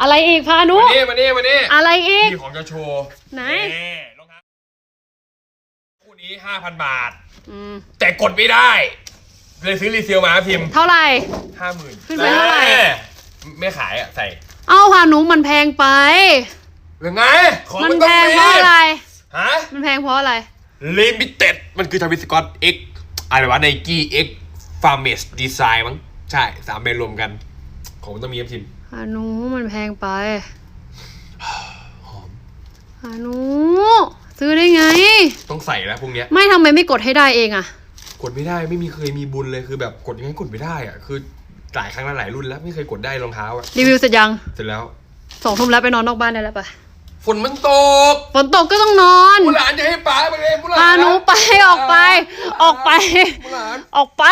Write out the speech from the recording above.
อะไรอีกพานุ มานี่มานี่มานี่อะไรอีก มีของจะโชว์ไหน นี่รองเท้าคู่นี้ห้าพันบาท อืมแต่กดไม่ได้ เลยซื้อรีเซลมาพิมพ์เท่าไหร่ ห้าหมื่นขึ้นไปเท่าไหร่ ไม่ขายอะใส่เอ้าพานุมันแพงไปยังไงของมันมันแพต้องงเพราะอะไร ฮะ มันแพงเพราะอะไร ลิมิเต็ดมันคือทวิสกอตเอ็กอะไรวะไนกี้เอ็กฟาร์เมสดีไซน์มั้ง ใช่ สามแบรนด์รวมกัน ของมันต้องมีครับพิมพ์พานุมันแพงไปหอมพานุซื้อได้ไง ต้องใส่แล้วพวกเนี้ย ไม่ทำไมไม่กดให้ได้เองอะกดไม่ได้ไม่มีเคยมีบุญเลยคือแบบกดยังไงกดไม่ได้อะคือหลายครั้งแล้วหลายรุ่นแล้วไม่เคยกดได้รองเท้าอะรีวิวเสร็จยังเสร็จแล้วสองทุ่มแล้วไปนอนนอกบ้านได้แล้วปะฝนมันตกฝนตกก็ต้องนอนผู้หลานจะให้ป๋าไปเลยผู้หลานพานุไปออกไป ออกไปผู้หลานออกไป